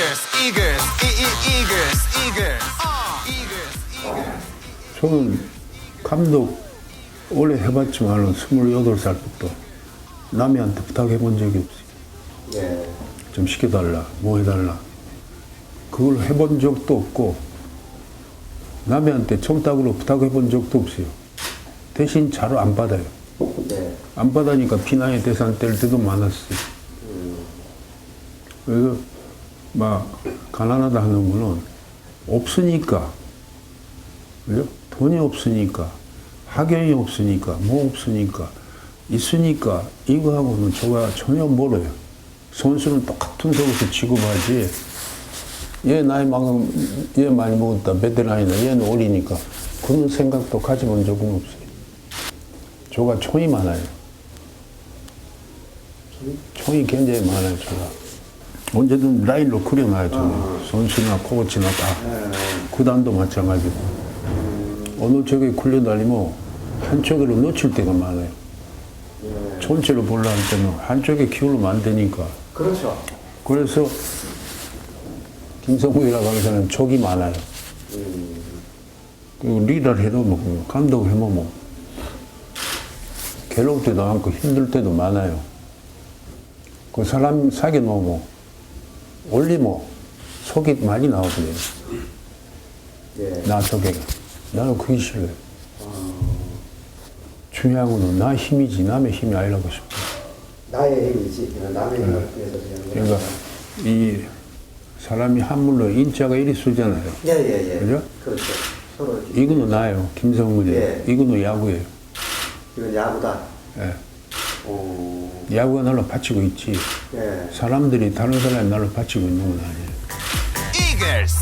Eagles, Eagles, Eagles, Eagles, Eagles. 저는 감독 오래 해봤지만 28살부터 남이한테 부탁해 본 적이 없어요. 예. 좀 시켜달라, 뭐 해달라. 그걸 해본 적도 없고, 남이한테 청탁으로 부탁해 본 적도 없어요. 대신 잘 안 받아요. 네. 안 받으니까 비난의 대상 될 때도 많았어요. 그래서 막 가난하다 하는 거는 없으니까, 그죠? 돈이 없으니까, 학연이 없으니까, 뭐 없으니까, 있으니까 이거하고는 저가 전혀 멀어요. 선수는 똑같은 속에서 취급하지. 얘 나이 만큼 얘 많이 먹었다 베테랑이다 얘는 어리니까 그런 생각도 가져본 적은 없어요. 저가 총이 많아요. 총이 굉장히 많아요, 저가. 언제든 라인로 그려놔요, 저는. 선수나 코치나 다. 구단도 마찬가지고. 어느 쪽에 굴려다니면 한쪽으로 놓칠 때가 많아요. 전체로 보려 할 때는 한쪽에 기울면 안 되니까. 그렇죠. 그래서 김성국이라고 하는 사람은 족이 많아요. 그리고 리더를 뭐, 감독을 뭐, 괴로울 때도 많고 힘들 때도 많아요. 그 사람 사귀어 놓으면 올리면 속이 많이 나오거든요. 예. 나 속에. 나는 그게 싫어요. 중요한 거는 나 힘이지 남의 힘이 아니라고 싶어. 나의 힘이지. 그냥 남의 힘을 위해서 되는 거. 그러니까 이 사람이 한물로 인자가 이리 쓰잖아요. 예, 예, 예. 그죠? 그렇죠. 서로. 이거는 나예요. 김성문이에요. 예. 이거는 야구예요. 이건 야구다. 예. 오. 야구가 나를 바치고 있지. 예. 사람들이 다른 사람이 나를 바치고 있는 건 아니에요. Eagles,